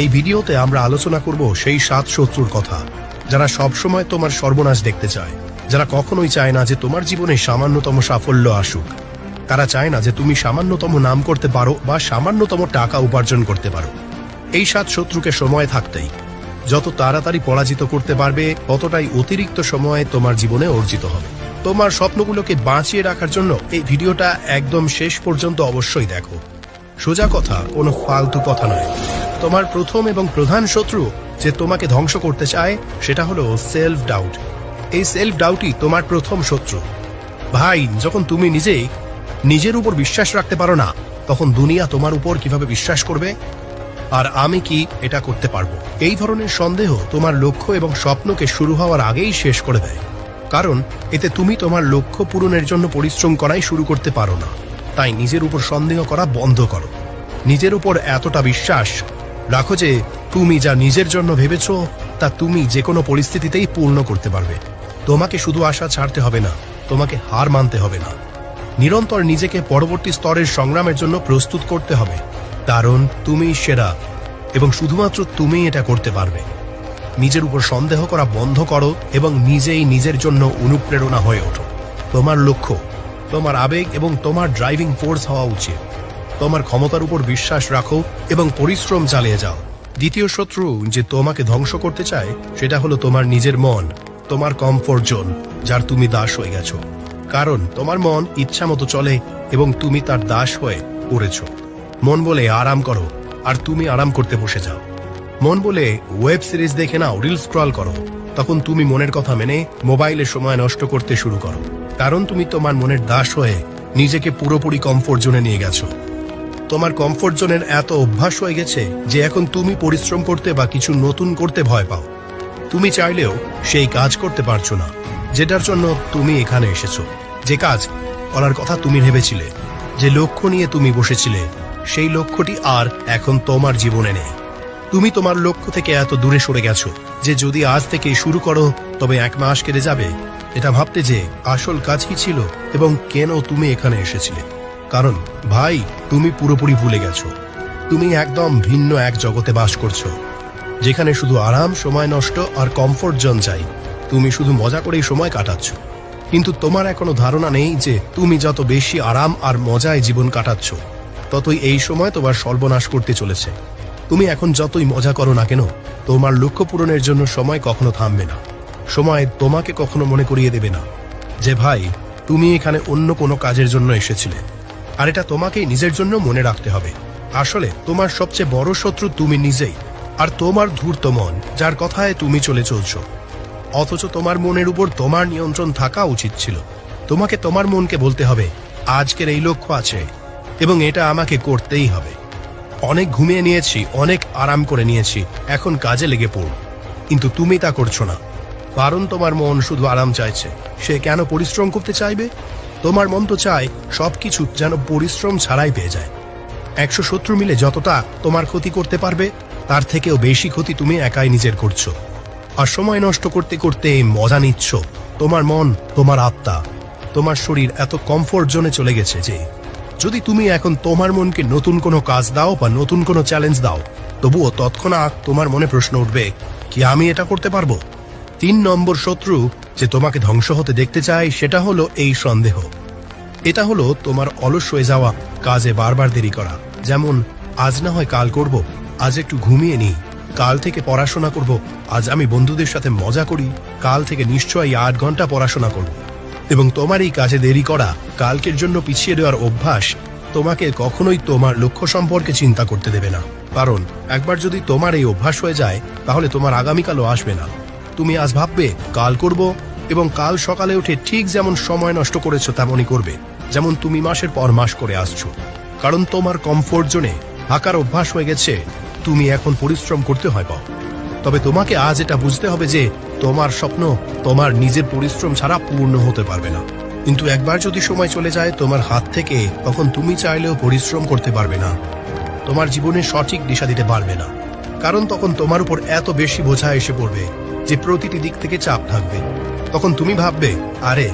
এই ভিডিওতে আমরা আলোচনা করব সেই সাত শত্রুর কথা, যারা সবসময় তোমার সর্বনাশ দেখতে চায়, যারা কখনোই চায় না যে তোমার জীবনে সামান্যতম সাফল্য আসুক। তারা চায় না যে তুমি সামান্যতম নাম করতে পারো বা সামান্যতম টাকা উপার্জন করতে পারো। এই সাত শত্রুকে সময় থাকতেই, যত তাড়াতাড়ি পরাজিত করতে পারবে, ততটাই অতিরিক্ত সময় তোমার জীবনে অর্জিত হবে। তোমার স্বপ্নগুলোকে বাঁচিয়ে রাখার জন্য এই ভিডিওটা একদম শেষ পর্যন্ত অবশ্যই দেখো। সোজা কথা, কোনো ফালতু কথা নয়। তোমার প্রথম এবং প্রধান শত্রু যে তোমাকে ধ্বংস করতে চায়, সেটা হলো সেলফ ডাউট এই সেলফ ডাউটই তোমার প্রথম শত্রু। ভাই, যখন তুমি নিজেই নিজের উপর বিশ্বাস রাখতে পারো না, তখন দুনিয়া তোমার উপর কীভাবে বিশ্বাস করবে? আর আমি কি এটা করতে পারব? এই ধরনের সন্দেহ তোমার লক্ষ্য এবং স্বপ্নকে শুরু হওয়ার আগেই শেষ করে দেয়। কারণ এতে তুমি তোমার লক্ষ্য পূরণের জন্য পরিশ্রম করাই শুরু করতে পারো না। তাই নিজের উপর সন্দেহ করা বন্ধ করো। নিজের উপর এতটা বিশ্বাস রাখো যে তুমি যা নিজের জন্য ভেবেছ, তা তুমি যে কোনো পরিস্থিতিতেই পূর্ণ করতে পারবে। তোমাকে শুধু আশা ছাড়তে হবে না, তোমাকে হার মানতে হবে না। নিরন্তর নিজেকে পরবর্তী স্তরের সংগ্রামের জন্য প্রস্তুত করতে হবে। কারণ তুমি সেরা, এবং শুধুমাত্র তুমি এটা করতে পারবে। নিজের উপর সন্দেহ করা বন্ধ করো, এবং নিজেই নিজের জন্য অনুপ্রেরণা হয়ে ওঠো। তোমার লক্ষ্য, তোমার আবেগ, এবং তোমার ড্রাইভিং ফোর্স হওয়া উচিত। তোমার ক্ষমতার উপর বিশ্বাস রাখো এবং পরিশ্রম চালিয়ে যাও। দ্বিতীয় শত্রু যে তোমাকে ধ্বংস করতে চায়, সেটা হলো তোমার নিজের মন, তোমার কমফোর্ট জোন যার তুমি দাস হয়ে গেছো। কারণ তোমার মন ইচ্ছা মতো চলে এবং তুমি তার দাস হয়ে পড়েছ। মন বলে আরাম করো, আর তুমি আরাম করতে বসে যাও। মন বলে ওয়েব সিরিজ দেখে নাও রিল স্ক্রল করো। তখন তুমি মনের কথা মেনে মোবাইলে সময় নষ্ট করতে শুরু করো। কারণ তুমি তোমার মনের দাস হয়ে নিজেকে পুরোপুরি কমফোর্ট জোনে নিয়ে গেছো। তোমার কমফোর্ট জোনের এত অভ্যাস হয়ে গেছে যে এখন তুমি পরিশ্রম করতে বা কিছু নতুন করতে ভয় পাও। তুমি চাইলেও সেই কাজ করতে পারছ না, যেটার জন্য তুমি এখানে এসেছ। যে কাজ করার কথা তুমি ভেবেছিলে, যে লক্ষ্য নিয়ে তুমি বসেছিলে, সেই লক্ষ্যটি আর এখন তোমার জীবনে নেই। তুমি তোমার লক্ষ্য থেকে এত দূরে সরে গেছো যে যদি আজ থেকে শুরু করো, তবে এক মাস কেটে যাবে। এটা ভাবতে যে আসল কাজ কি ছিল এবং কেন তুমি এখানে এসেছিলে। কারণ, ভাই, তুমি পুরোপুরি ভুলে গেছো। তুমি একদম ভিন্ন এক জগতে বাস করছ, যেখানে শুধু আরাম, সময় নষ্ট আর কমফোর্ট জোন চাই। তুমি শুধু মজা করেই সময় কাটাচ্ছ। কিন্তু তোমার এখনও ধারণা নেই যে তুমি যত বেশি আরাম আর মজায় জীবন কাটাচ্ছ, ততই এই সময় তোমার সর্বনাশ করতে চলেছে। তুমি এখন যতই মজা করো না কেন, তোমার লক্ষ্য পূরণের জন্য সময় কখনো থামবে না। সময় তোমাকে কখনো মনে করিয়ে দেবে না যে, ভাই, তুমি এখানে অন্য কোনো কাজের জন্য এসেছিলে। আর এটা তোমাকেই নিজের জন্য মনে রাখতে হবে। আসলে, তোমার সবচেয়ে বড় শত্রু তুমি নিজেই, আর তোমার ধূর্ত মন, যার কথায় তুমি চলে চলছো। অথচ তোমার মনের উপর তোমার নিয়ন্ত্রণ থাকা উচিত ছিল। তোমাকে তোমার মনকে বলতে হবে, আজকের এই লক্ষ্য আছে, এবং এটা আমাকে করতেই হবে। অনেক ঘুমিয়ে নিয়েছি, অনেক আরাম করে নিয়েছি, এখন কাজে লেগে পড়। কিন্তু তুমি তা করছ না। কারণ তোমার মন শুধু আরাম চাইছে। সে কেন পরিশ্রম করতে চাইবে? তোমার মন তো চায় সবকিছু যেন পরিশ্রম ছাড়াই পেয়ে যায়। একশো শত্রু মিলে যতটা তোমার ক্ষতি করতে পারবে, তার থেকেও বেশি ক্ষতি তুমি একাই নিজের করছ। আর সময় নষ্ট করতে করতে মজা নিচ্ছ। তোমার মন, তোমার আত্মা, তোমার শরীর এত কমফোর্ট জোনে চলে গেছে যে, যদি তুমি এখন তোমার মনকে নতুন কোনো কাজ দাও বা নতুন কোনো চ্যালেঞ্জ দাও, তবুও তৎক্ষণাৎ তোমার মনে প্রশ্ন উঠবে, কি আমি এটা করতে পারব? তিন নম্বর শত্রু যে তোমাকে ধ্বংস হতে দেখতে চায় সেটা হলো এই সন্দেহ। এটা হলো তোমার অলস হয়ে যাওয়া কাজে বারবার দেরি করা। যেমন, আজ না হয় কাল করব, আজ একটু ঘুমিয়ে নিই, কাল থেকে পড়াশোনা করব, আজ আমি বন্ধুদের সাথে মজা করি, কাল থেকে নিশ্চয়ই আট ঘণ্টা পড়াশোনা করব। এবং তোমার এই কাজে দেরি করা, কালকের জন্য পিছিয়ে দেওয়ার অভ্যাস, তোমাকে কখনোই তোমার লক্ষ্য সম্পর্কে চিন্তা করতে দেবে না। কারণ, একবার যদি তোমার এই অভ্যাস হয়ে যায়, তাহলে তোমার আগামীকালও আসবে না। তুমি আজ ভাববে, কাল করব এবং কাল সকালে উঠে ঠিক যেমন সময় নষ্ট করেছ তেমনই করবে, যেমন তুমি মাসের পর মাস করে আসছো। কারণ তোমার কমফোর্ট জোনে থাকার অভ্যাস হয়ে গেছে, তুমি এখন পরিশ্রম করতে হয় পাও। তবে তোমাকে আজ এটা বুঝতে হবে যে তোমার স্বপ্ন তোমার নিজের পরিশ্রম ছাড়া পূর্ণ হতে পারবে না। কিন্তু একবার যদি সময় চলে যায় তোমার হাত থেকে, তখন তুমি চাইলেও পরিশ্রম করতে পারবে না। তোমার জীবনে সঠিক দিশা দিতে পারবে না। কারণ তখন তোমার উপর এত বেশি বোঝা এসে পড়বে যে প্রতিটি দিক থেকে চাপ থাকবে। তখন তুমি ভাববে, আরে,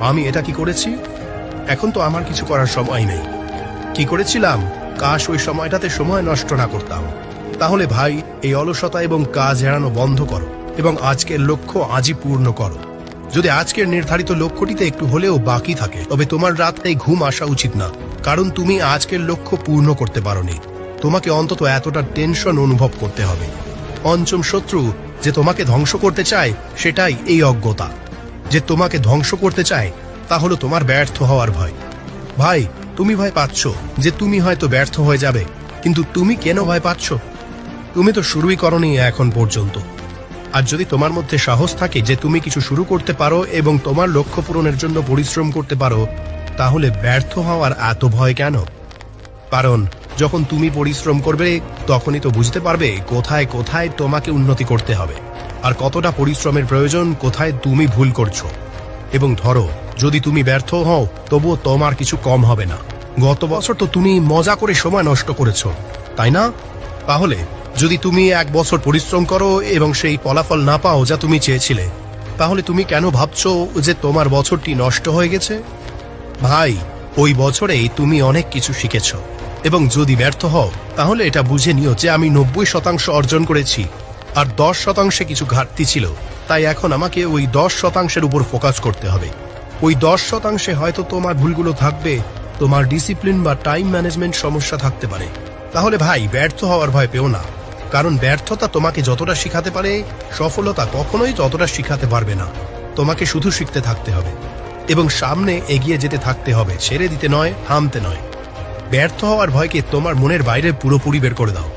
আমি এটা কি করেছি? এখন তো আমার কিছু করার সময় নেই। কি করেছিলাম? কাশ ওই সময়টাতে সময় নষ্ট না করতাম। তাহলে ভাই, এই অলসতা এবং কাজ এড়ানো বন্ধ করো এবং আজকের লক্ষ্য আজই পূর্ণ করো। যদি আজকের নির্ধারিত লক্ষ্যটিতে একটু হলেও বাকি থাকে, তবে তোমার রাতে ঘুম আসা উচিত না, কারণ তুমি আজকের লক্ষ্য পূর্ণ করতে পারোনি। তোমাকে অন্তত এতটা টেনশন অনুভব করতে হবে। পঞ্চম শত্রু যে তোমাকে ধ্বংস করতে চায়, সেটাই এই অজ্ঞতা। যে তোমাকে ধ্বংস করতে চায়, তা হলো তোমার ব্যর্থ হওয়ার ভয়। ভাই, তুমি ভয় পাচ্ছ যে তুমি হয়তো ব্যর্থ হয়ে যাবে, কিন্তু তুমি কেন ভয় পাচ্ছ? তুমি তো শুরুই করনি এখন পর্যন্ত। আর যদি তোমার মধ্যে সাহস থাকে যে তুমি কিছু শুরু করতে পারো এবং তোমার লক্ষ্য পূরণের জন্য পরিশ্রম করতে পারো, তাহলে ব্যর্থ হওয়ার এত ভয় কেন? কারণ যখন তুমি পরিশ্রম করবে, তখনই তো বুঝতে পারবে কোথায় কোথায় তোমাকে উন্নতি করতে হবে। আর কতটা পরিশ্রমের প্রয়োজন কোথায় তুমি ভুল করছ। এবং ধরো, যদি তুমি ব্যর্থ হও, তবুও তোমার কিছু কম হবে না। গত বছর তো তুমি মজা করে সময় নষ্ট করেছ, তাই না? তাহলে, যদি তুমি এক বছর পরিশ্রম করো এবং সেই ফলাফল না পাও যা তুমি চেয়েছিলে, তাহলে তুমি কেন ভাবছ যে তোমার বছরটি নষ্ট হয়ে গেছে? ভাই, ওই বছরেই তুমি অনেক কিছু শিখেছ। এবং যদি ব্যর্থ হও, তাহলে এটা বুঝে নিও যে আমি নব্বই শতাংশ অর্জন করেছি। আর দশ শতাংশে কিছু ঘাটতি ছিল, তাই এখন আমাকে ওই দশ শতাংশের উপর ফোকাস করতে হবে। ওই দশ শতাংশে হয়তো তোমার ভুলগুলো থাকবে, তোমার ডিসিপ্লিন বা টাইম ম্যানেজমেন্ট সমস্যা থাকতে পারে। তাহলে ভাই, ব্যর্থ হওয়ার ভয় পেও না। কারণ ব্যর্থতা তোমাকে যতটা শিখাতে পারে, সফলতা কখনোই ততটা শিখাতে পারবে না। তোমাকে শুধু শিখতে থাকতে হবে। এবং সামনে এগিয়ে যেতে থাকতে হবে, ছেড়ে দিতে নয়, থামতে নয়। ব্যর্থ হওয়ার ভয়কে তোমার মনের বাইরে পুরোপুরি বের করে দাও।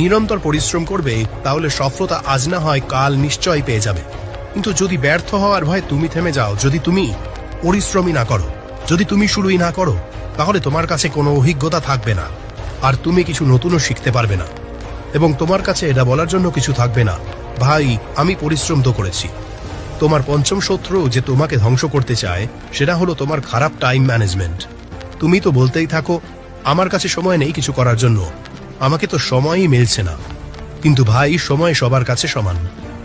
নিরন্তর পরিশ্রম করবে, তাহলে সফলতা আজ না হয় কাল নিশ্চয়ই পেয়ে যাবে। কিন্তু যদি ব্যর্থ হওয়ার ভয় তুমি থেমে যাও, যদি তুমি পরিশ্রমই না করো, যদি তুমি শুরুই না করো, তাহলে তোমার কাছে কোনো অভিজ্ঞতা থাকবে না, আর তুমি কিছু নতুনও শিখতে পারবে না। এবং তোমার কাছে এটা বলার জন্য কিছু থাকবে না, ভাই, আমি পরিশ্রম তো করেছি। তোমার পঞ্চম শত্রু যে তোমাকে ধ্বংস করতে চায়, সেটা হলো তোমার খারাপ টাইম ম্যানেজমেন্ট তুমি তো বলতেই থাকো আমার কাছে সময় নেই কিছু করার জন্য। আমাকে তো সময়ই মিলছে না। কিন্তু ভাই, সময় সবার কাছে সমান।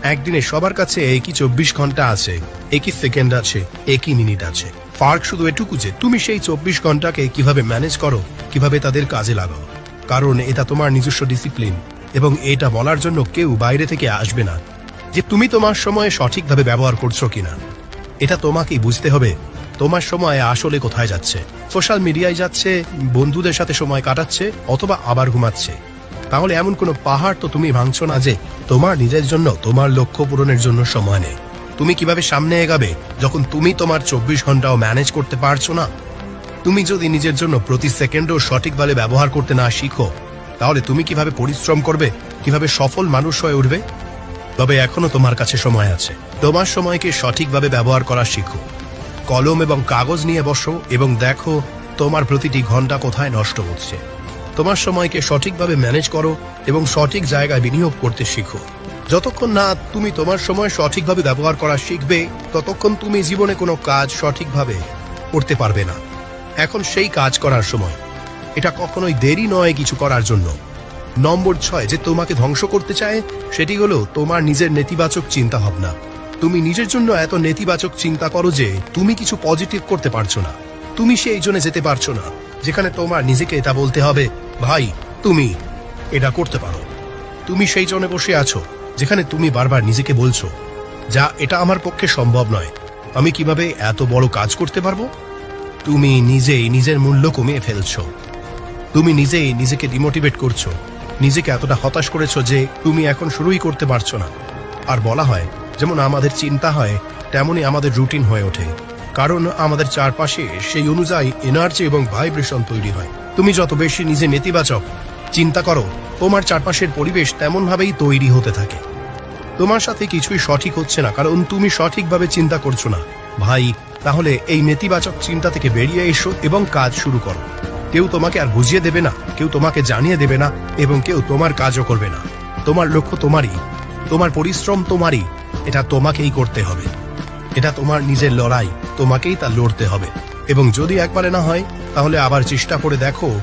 একদিনে সবার কাছে একই চব্বিশ ঘণ্টা আছে, একই সেকেন্ড আছে, একই মিনিট আছে। ফার্ক শুধু এটুকু যে, তুমি সেই চব্বিশ ঘন্টাকে কীভাবে ম্যানেজ করো, কীভাবে তাদের কাজে লাগাও। কারণ এটা তোমার নিজস্ব ডিসিপ্লিন, এবং এটা বলার জন্য কেউ বাইরে থেকে আসবে না। যে তুমি তোমার সময় সঠিকভাবে ব্যবহার করছ কিনা, এটা তোমাকেই বুঝতে হবে। তোমার সময় আসলে কোথায় যাচ্ছে? সোশ্যাল মিডিয়ায় যাচ্ছে, বন্ধুদের সাথে সময় কাটাচ্ছে, অথবা আবার ঘুমাচ্ছে। তাহলে এমন কোনো পাহাড় তো তুমি ভাঙছো না যে, তোমার নিজের জন্য, তোমার লক্ষ্য পূরণের জন্য সময় নেই। তুমি কীভাবে সামনে এগাবে, যখন তুমি তোমার চব্বিশ ঘন্টাও ম্যানেজ করতে পারছ না? তুমি যদি নিজের জন্য প্রতি সেকেন্ডও সঠিকভাবে ব্যবহার করতে না শিখো, তাহলে তুমি কীভাবে পরিশ্রম করবে, কীভাবে সফল মানুষ হয়ে উঠবে? তবে এখনও তোমার কাছে সময় আছে। তোমার সময়কে সঠিকভাবে ব্যবহার করা শিখো। কলম এবং কাগজ নিয়ে বসো এবং দেখো তোমার প্রতিটি ঘণ্টা কোথায় নষ্ট হচ্ছে। তোমার সময়কে সঠিকভাবে ম্যানেজ করো এবং সঠিক জায়গায় বিনিয়োগ করতে শিখো। যতক্ষণ না তুমি তোমার সময় সঠিকভাবে ব্যবহার করা শিখবে, ততক্ষণ তুমি জীবনে কোনো কাজ সঠিকভাবে করতে পারবে না। এখন সেই কাজ করার সময়। এটা কখনোই দেরি নয় কিছু করার জন্য। নম্বর ছয়, যে তোমাকে ধ্বংস করতে চায়, সেটি হলো তোমার নিজের নেতিবাচক চিন্তা ভাবনা তুমি নিজের জন্য এত নেতিবাচক চিন্তা করো যে তুমি কিছু পজিটিভ করতে পারছ না। তুমি সেই জন্য যেতে পারছ না, যেখানে তোমার নিজেকে এটা বলতে হবে, ভাই, তুমি এটা করতে পারো। তুমি সেই জন্য বসে আছো, যেখানে তুমি বারবার নিজেকে বলছো, যা, এটা আমার পক্ষে সম্ভব নয়। আমি কীভাবে এত বড় কাজ করতে পারব? তুমি নিজেই নিজের মূল্য কমিয়ে ফেলছো। তুমি নিজেই নিজেকে ডিমোটিভেট করছ। নিজেকে এতটা হতাশ করেছ যে তুমি এখন শুরুই করতে পারছ না। আর বলা হয় যেমন আমাদের চিন্তা হয়, তেমনই আমাদের রুটিন হয়ে ওঠে। কারণ আমাদের চারপাশে সেই অনুযায়ী এনার্জি এবং ভাইব্রেশন তৈরি হয়। তুমি যত বেশি নিজে নেতিবাচক চিন্তা করো, তোমার চারপাশের পরিবেশ তেমনভাবেই তৈরি হতে থাকে। তোমার সাথে কিছুই সঠিক হচ্ছে না, কারণ তুমি সঠিকভাবে চিন্তা করছ না। ভাই, তাহলে এই নেতিবাচক চিন্তা থেকে বেরিয়ে এসো এবং কাজ শুরু করো। কেউ তোমাকে আর বুঝিয়ে দেবে না, কেউ তোমাকে জানিয়ে দেবে না এবং কেউ তোমার কাজও করবে না। তোমার লক্ষ্য তোমারই, তোমার পরিশ্রম তোমারই এটা তোমাকেই করতে হবে। এটা তোমার নিজের লড়াই, তোমাকেই তা লড়তে হবে। এবং যদি একবারে না হয়, তাহলে আবার চেষ্টা করে দেখো।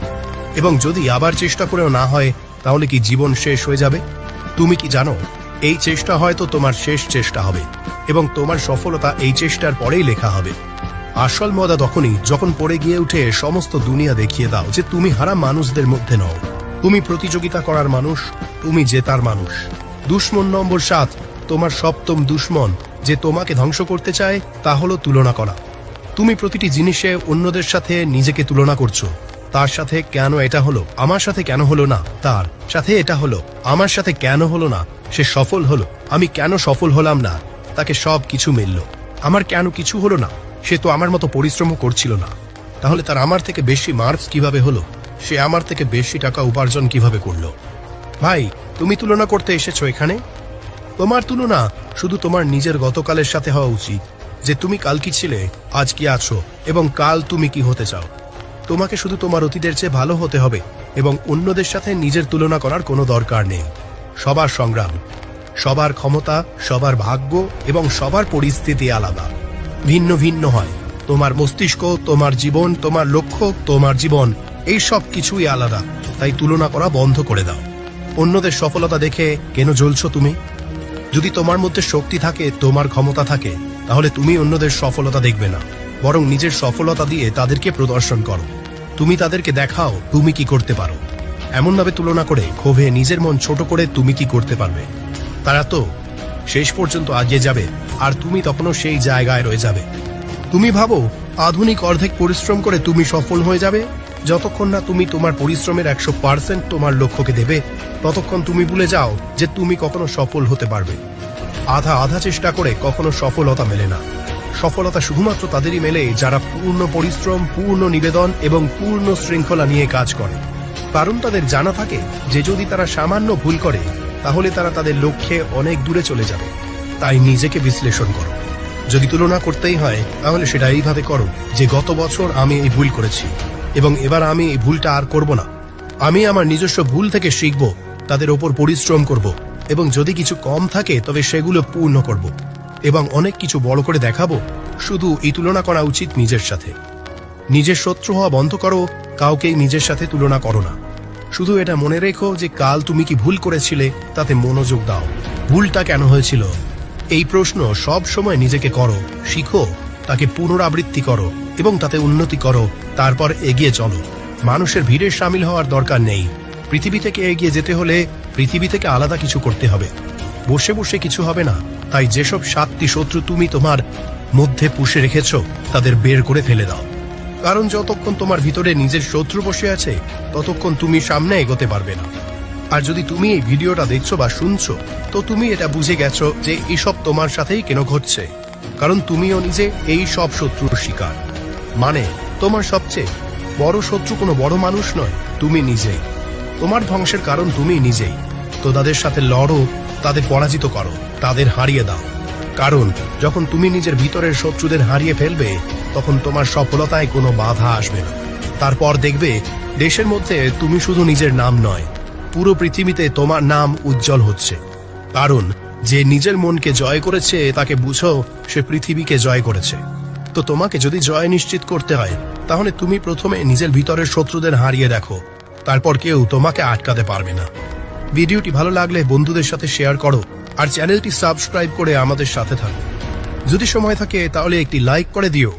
এবং যদি আবার চেষ্টা করেও না হয়, তাহলে কি জীবন শেষ হয়ে যাবে? তুমি কি জানো, এই চেষ্টা হয়তো তোমার শেষ চেষ্টা হবে। এবং তোমার সফলতা এই চেষ্টার পরেই লেখা হবে। আসল মজা তখনই, যখন পড়ে গিয়ে উঠে সমস্ত দুনিয়া দেখিয়ে দাও যে তুমি হারা মানুষদের মধ্যে নও। তুমি প্রতিযোগিতা করার মানুষ, তুমি জেতার মানুষ। দুশ্মন নম্বর সাত তোমার সপ্তম দুশ্মন যে তোমাকে ধ্বংস করতে চায়, তা হলো তুলনা করা। তুমি প্রতিটি জিনিসে অন্যদের সাথে নিজেকে তুলনা করছ। তার সাথে কেন এটা হলো, আমার সাথে কেন হলো না, তার সাথে এটা হলো, আমার সাথে কেন হলো না, সে সফল হলো, আমি কেন সফল হলাম না, তাকে সব কিছু মিলল। আমার কেন কিছু হলো না, সে তো আমার মতো পরিশ্রমও করছিল না। তাহলে তার আমার থেকে বেশি মার্কস কীভাবে হলো? সে আমার থেকে বেশি টাকা উপার্জন কীভাবে করল? ভাই, তুমি তুলনা করতে এসেছ এখানে? তোমার তুলনা শুধু তোমার নিজের গতকালের সাথে হওয়া উচিত, যে তুমি কাল কি ছিলে, আজ কি আছো, এবং কাল তুমি কি হতে চাও। তোমাকে শুধু তোমার অতীতের চেয়ে ভালো হতে হবে, এবং অন্যদের সাথে নিজের তুলনা করার কোনো দরকার নেই। সবার সংগ্রাম, সবার ক্ষমতা, সবার ভাগ্য, এবং সবার পরিস্থিতি আলাদা। ভিন্ন ভিন্ন হয়। তোমার মস্তিষ্ক, তোমার জীবন, তোমার লক্ষ্য, তোমার জীবন, এই সব কিছুই আলাদা। তাই তুলনা করা বন্ধ করে দাও। অন্যদের সফলতা দেখে কেন জ্বলছো তুমি? যদি তোমার মধ্যে শক্তি থাকে, তোমার ক্ষমতা থাকে, তাহলে তুমি অন্যদের সফলতা দেখবে না। বরং নিজের সফলতা দিয়ে তাদেরকে প্রদর্শন করো। তুমি তাদেরকে দেখাও তুমি কি করতে পারো। এমনভাবে তুলনা করে ক্ষোভে নিজের মন ছোট করে তুমি কি করতে পারবে। তারা তো শেষ পর্যন্ত আগিয়ে যাবে, আর তুমি তখনও সেই জায়গায় রয়ে যাবে। তুমি ভাবো, আধুনিক অর্ধেক পরিশ্রম করে তুমি সফল হয়ে যাবে। যতক্ষণ না তুমি তোমার পরিশ্রমের একশো পার্সেন্ট তোমার লক্ষ্যকে দেবে, ততক্ষণ তুমি ভুলে যাও যে তুমি কখনো সফল হতে পারবে। আধা আধা চেষ্টা করে কখনো সফলতা মেলে না। সফলতা শুধুমাত্র তাদেরই মেলে যারা পূর্ণ পরিশ্রম, পূর্ণ নিবেদন এবং পূর্ণ শৃঙ্খলা নিয়ে কাজ করে। কারণ তাদের জানা থাকে যে যদি তারা সামান্য ভুল করে, তাহলে তারা তাদের লক্ষ্যে অনেক দূরে চলে যাবে। তাই নিজেকে বিশ্লেষণ করো। যদি তুলনা করতেই হয়, তাহলে সেটা এইভাবে করো যে গত বছর আমি এই ভুল করেছি। এবং এবার আমি এই ভুলটা আর করব না। আমি আমার নিজস্ব ভুল থেকে শিখব, তাদের ওপর পরিশ্রম করব এবং যদি কিছু কম থাকে, তবে সেগুলো পূর্ণ করব এবং অনেক কিছু বড় করে দেখাবো, শুধু এই তুলনা করা উচিত নিজের সাথে। নিজের শত্রু হওয়া বন্ধ করো, কাউকেই নিজের সাথে তুলনা করো না। শুধু এটা মনে রেখো যে কাল তুমি কি ভুল করেছিলে, তাতে মনোযোগ দাও। ভুলটা কেন হয়েছিল? এই প্রশ্ন সব সময় নিজেকে করো, শিখো, তাকে পুনরাবৃত্তি করো। এবং তাতে উন্নতি করো, তারপর এগিয়ে চলো। মানুষের ভিড়ে সামিল হওয়ার দরকার নেই। পৃথিবী থেকে এগিয়ে যেতে হলে পৃথিবী থেকে আলাদা কিছু করতে হবে। বসে বসে কিছু হবে না। তাই যেসব সাতটি শত্রু তুমি তোমার মধ্যে পুষে রেখেছ, তাদের বের করে ফেলে দাও। কারণ যতক্ষণ তোমার ভিতরে নিজের শত্রু বসে আছে, ততক্ষণ তুমি সামনে এগোতে পারবে না। আর যদি তুমি এই ভিডিওটা দেখছ বা শুনছো, তো তুমি এটা বুঝে গেছো যে এসব তোমার সাথেই কেন ঘটছে। কারণ তুমিও নিজে এই সব শত্রুর শিকার। মানে তোমার সবচেয়ে বড় শত্রু কোনো বড় মানুষ নয়, তুমি নিজেই। তোমার ধ্বংসের কারণ তুমি নিজেই। তো তাদের সাথে লড়ো, তাদের পরাজিত করো, তাদের হারিয়ে দাও। কারণ, যখন তুমি নিজের ভিতরের শত্রুদের হারিয়ে ফেলবে, তখন তোমার সফলতায় কোনো বাধা আসবে না। তারপর দেখবে, দেশের মধ্যে তুমি শুধু নিজের নাম নয়, পুরো পৃথিবীতে তোমার নাম উজ্জ্বল হচ্ছে। কারণ, যে নিজের মনকে জয় করেছে, তাকে বুঝো, সে পৃথিবীকে জয় করেছে। তো তোমাকে যদি জয় নিশ্চিত করতে হয়, তাহলে তুমি প্রথমে নিজের ভিতরের শত্রুদের হারিয়ে দেখো। তারপর কেউ তোমাকে আটকাতে পারবে না। ভিডিওটি ভালো লাগলে বন্ধুদের সাথে শেয়ার করো আর চ্যানেলটি সাবস্ক্রাইব করে আমাদের সাথে থাকো। যদি সময় থাকে, তাহলে একটি লাইক করে দিও।